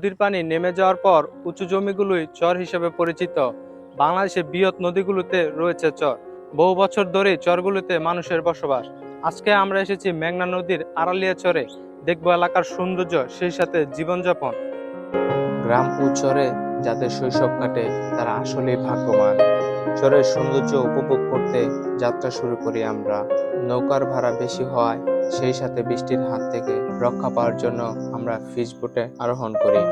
নদীর পানি নেমে যাওয়ার পর উঁচু জমিগুলোই চর হিসেবে পরিচিত। বাংলাদেশে বৃহৎ নদীগুলোতে রয়েছে চর। বহু বছর ধরে চরগুলোতে মানুষের বসবাস। আজকে আমরা এসেছি মেঘনা নদীর আড়ালিয়া চরে। দেখব এলাকার সৌন্দর্য, সেই সাথে জীবনযাপন। গ্রাম ও চরে যাদের শৈশব কাটে, তারা আসলেই ভাগ্যবান। চরের সৌন্দর্য উপভোগ করতে যাত্রা শুরু করি আমরা। নৌকার ভাড়া বেশি হওয়ায় সেই সাথে বৃষ্টির হাত থেকে রক্ষা পাওয়ার জন্য আমরা ফিশ বোটে আরোহণ করি।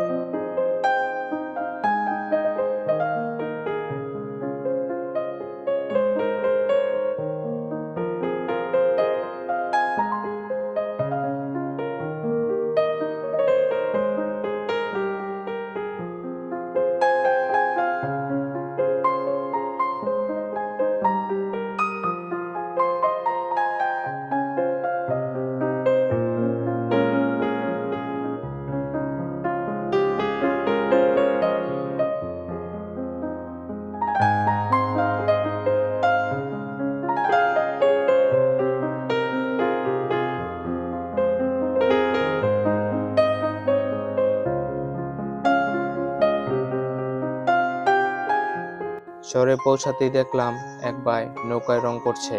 শহরে পৌঁছাতেই দেখলাম এক ভাই নৌকায় রং করছে।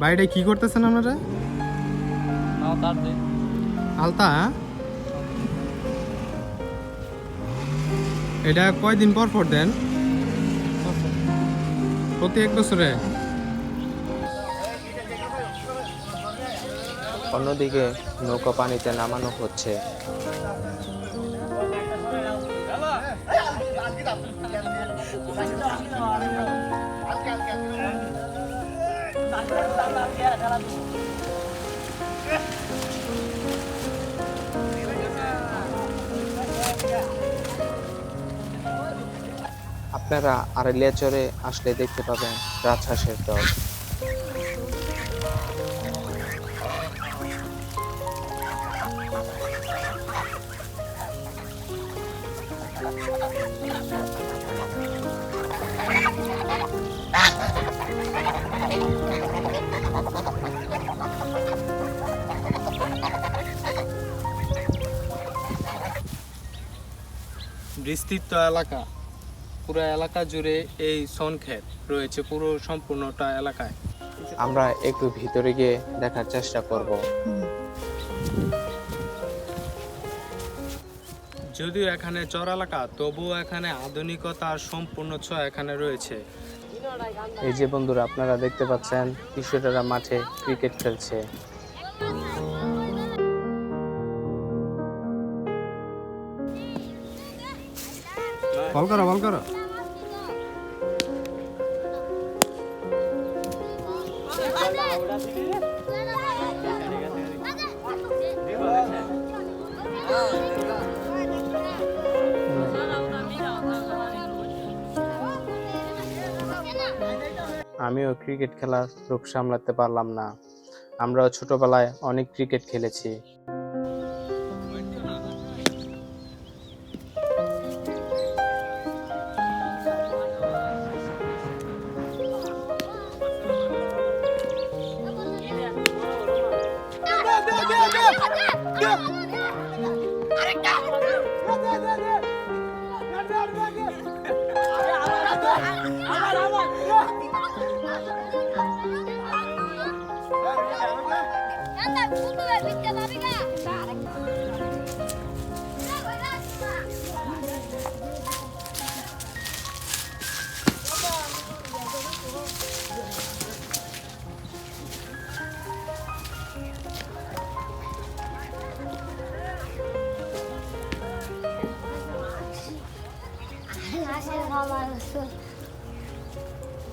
বাইরে কি করতেছেন আপনারা? আলতা হ্যাঁ? এটা কয়দিন পর পর দেন? প্রতি এক বছরে? অন্যদিকে নৌকা পানিতে নামানো হচ্ছে। আপনারা আরেলিয়া চরে আসলে দেখতে পাবেন রাজহাঁসের দল। বিস্তৃত এলাকা। পুরো এলাকা জুড়ে এই সনক্ষেত রয়েছে পুরো সম্পূর্ণটা এলাকায়। আমরা একটু ভিতরে গিয়ে দেখার চেষ্টা করব। যদিও এখানে চর এলাকা তবুও এখানে আধুনিকতার সম্পূর্ণ ছোঁয়া এখানে রয়েছে। এই যে বন্ধুরা আপনারা দেখতে পাচ্ছেন কিশোরেরা মাঠে ক্রিকেট খেলছে। আমিও ক্রিকেট খেলার রূপ সামলাতে পারলাম না। আমরাও ছোটবেলায় অনেক ক্রিকেট খেলেছি।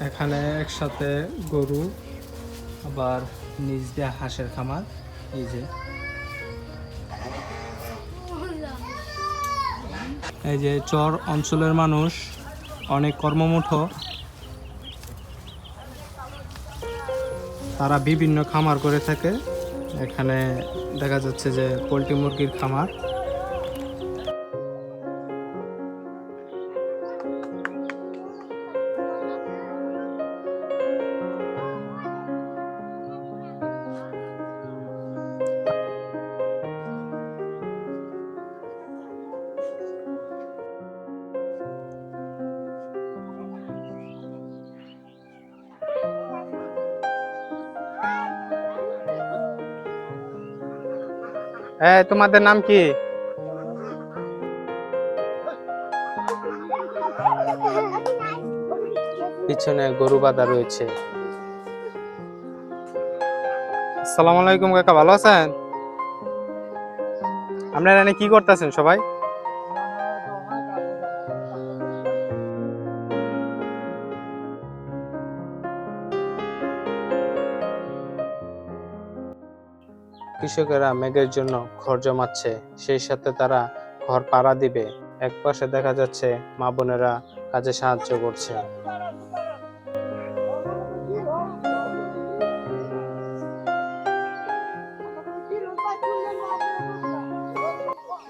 এখানে একসাথে গরু, আবার নিজ দিয়ে হাঁসের খামার, এই যে। এই যে চর অঞ্চলের মানুষ, অনেক কর্মমুঠ। তারা বিভিন্ন খামার করে থাকে। এখানে দেখা যাচ্ছে যে পোলট্রি মুরগির খামার। হ্যাঁ তোমাদের নাম কি? পিছনে গরু বাঁধা রয়েছে। আসসালামু আলাইকুম কাকা ভালো আছেন? আপনারা এখানে কি করতেছেন সবাই? কৃষকেরা মেঘের জন্য ঘর জমাচ্ছে, সেই সাথে তারা ঘর পাড়া দিবে। এক পাশে দেখা যাচ্ছে মা বোনেরা কাজে সাহায্য করছে।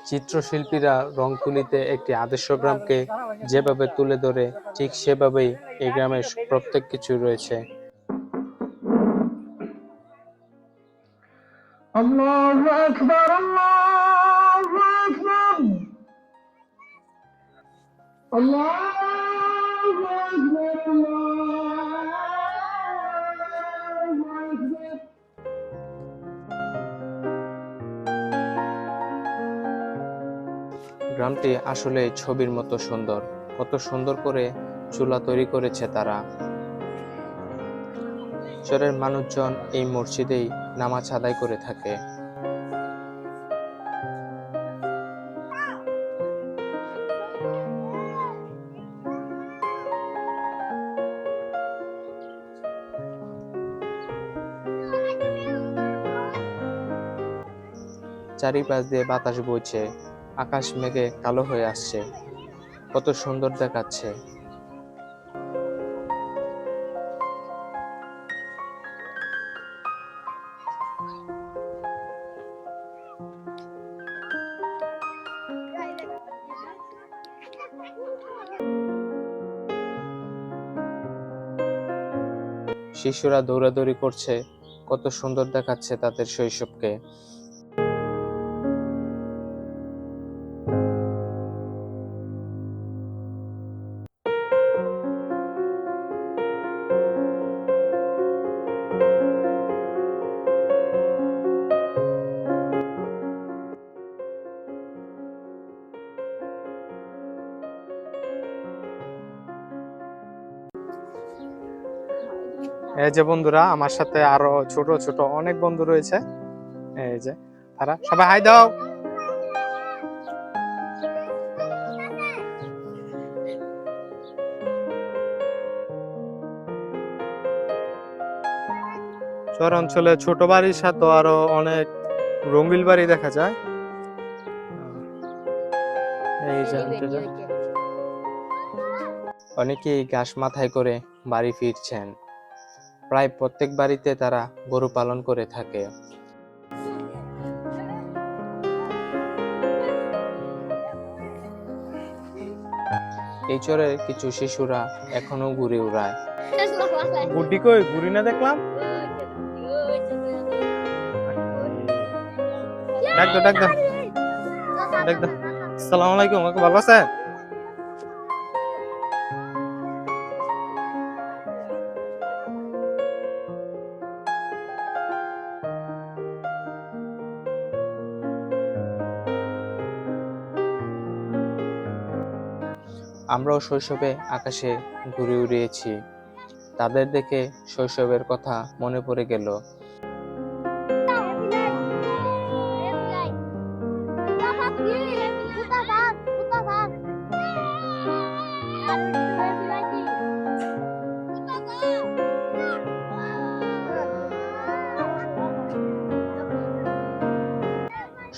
চিত্রশিল্পীরা রং তুলিতে একটি আদর্শ গ্রামকে যেভাবে তুলে ধরে, ঠিক সেভাবেই এই গ্রামের প্রত্যেক কিছু রয়েছে। الله أكبر الله أكبر الله أكبر الله أكبر গ্রামটি আসলে ছবির মতো সুন্দর কত সুন্দর করে চুলা তৈরি করেছে তারা চরের মানুষজন এই মসজিদেই নামাজ আদায় করে থাকে। চারিপাশ দিয়ে বাতাস বইছে, আকাশ মেঘে কালো হয়ে আসছে। কত সুন্দর দেখাচ্ছে। শিশুরা দৌড়াদৌড়ি করছে কত সুন্দর দেখাচ্ছে তাদের শৈশবকে। এই যে বন্ধুরা আমার সাথে আরও ছোট ছোট অনেক বন্ধু রয়েছে। এই যে তারা সবাই হাই দাও। চর অঞ্চলে ছোট বাড়ির সাথে আরও অনেক রঙিল বাড়ি দেখা যায়। এই অনেকেই ঘাস মাথায় করে বাড়ি ফিরছেন। প্রায় প্রত্যেক বাড়িতে তারা গরু পালন করে থাকে। এই চরে কিছু শিশুরা এখনও ঘুরে উড়ায়। গুড্ডি কই? ঘুরি না দেখলাম। ডাক দাও ডাক দাও। ডাক দাও। আসসালামু আলাইকুম ভালো আছেন? আমরাও শৈশবে আকাশে ঘুরে উড়িয়েছি। তাদের দেখে শৈশবের কথা মনে পড়ে গেল।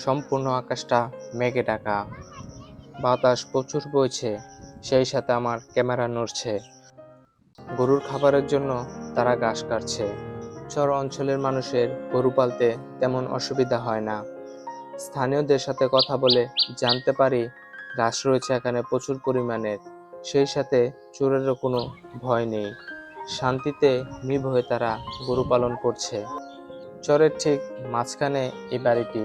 সম্পূর্ণ আকাশটা মেঘে ঢাকা। বাতাস প্রচুর বইছে। সেই সাথে আমার ক্যামেরা নড়ছে। গরুর খাবারের জন্য তারা ঘাস কাটছে। চর অঞ্চলের মানুষের গরু পালতে তেমন অসুবিধা হয় না। স্থানীয়দের সাথে কথা বলে জানতে পারি, ঘাস রয়েছে এখানে প্রচুর পরিমাণের। সেই সাথে চোরেরও কোনো ভয় নেই। শান্তিতে নিভ হয়ে তারা গরু পালন করছে। চরের ঠিক মাঝখানে এই বাড়িটি।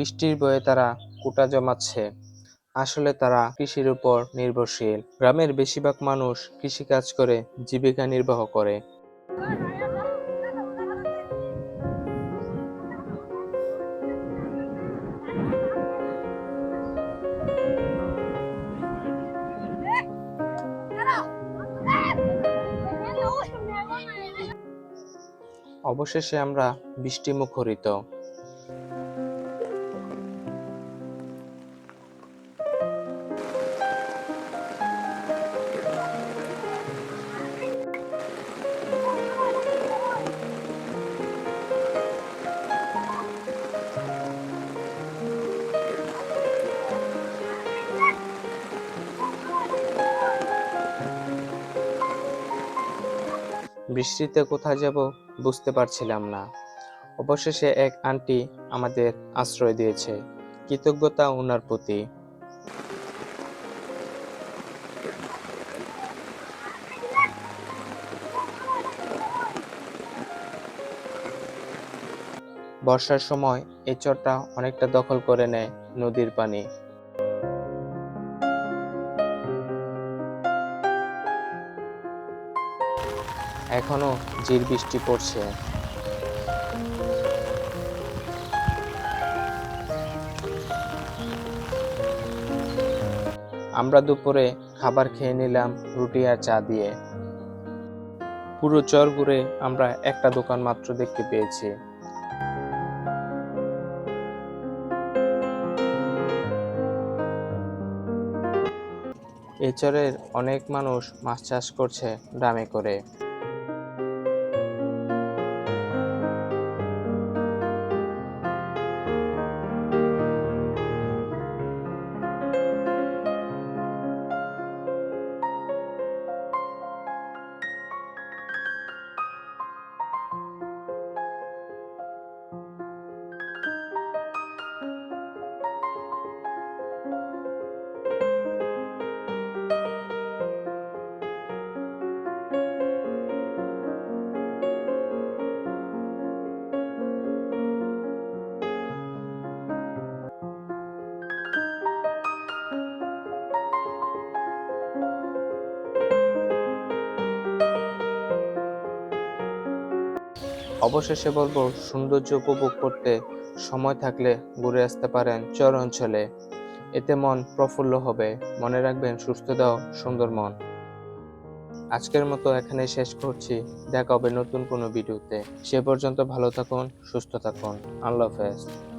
বৃষ্টির বয়ে তারা কুটা জমাচ্ছে। আসলে তারা কৃষির উপর নির্ভরশীল। গ্রামের বেশিরভাগ মানুষ কৃষিকাজ করে, জীবিকা নির্বাহ করে। অবশেষে আমরা বৃষ্টি মুখরিত বৃষ্টিতে কোথায় যাব বুঝতে পারছিলাম না। অবশেষে এক আন্টি আমাদের আশ্রয় দিয়েছে। কৃতজ্ঞতা ওনার প্রতি। বর্ষার সময় এই চরটা অনেকটা দখল করে নেয় নদীর পানি। এখনও ঝির বৃষ্টি পড়ছে। আমরা দুপুরে খাবার খেয়ে নিলাম রুটি আর চা দিয়ে। পুরো চর ঘুরে আমরা একটা দোকান মাত্র দেখতে পেয়েছি। এই চরের অনেক মানুষ মাছ চাষ করছে ড্রামে করে। অবশেষে বলব, সৌন্দর্য উপভোগ করতে সময় থাকলে ঘুরে আসতে পারেন চর অঞ্চলে। এতে মন প্রফুল্ল হবে। মনে রাখবেন, সুস্থ দাও, সুন্দর মন। আজকের মতো এখানে শেষ করছি। দেখা হবে নতুন কোনো ভিডিওতে। সে পর্যন্ত ভালো থাকুন, সুস্থ থাকুন। আল্লাহ হাফেজ।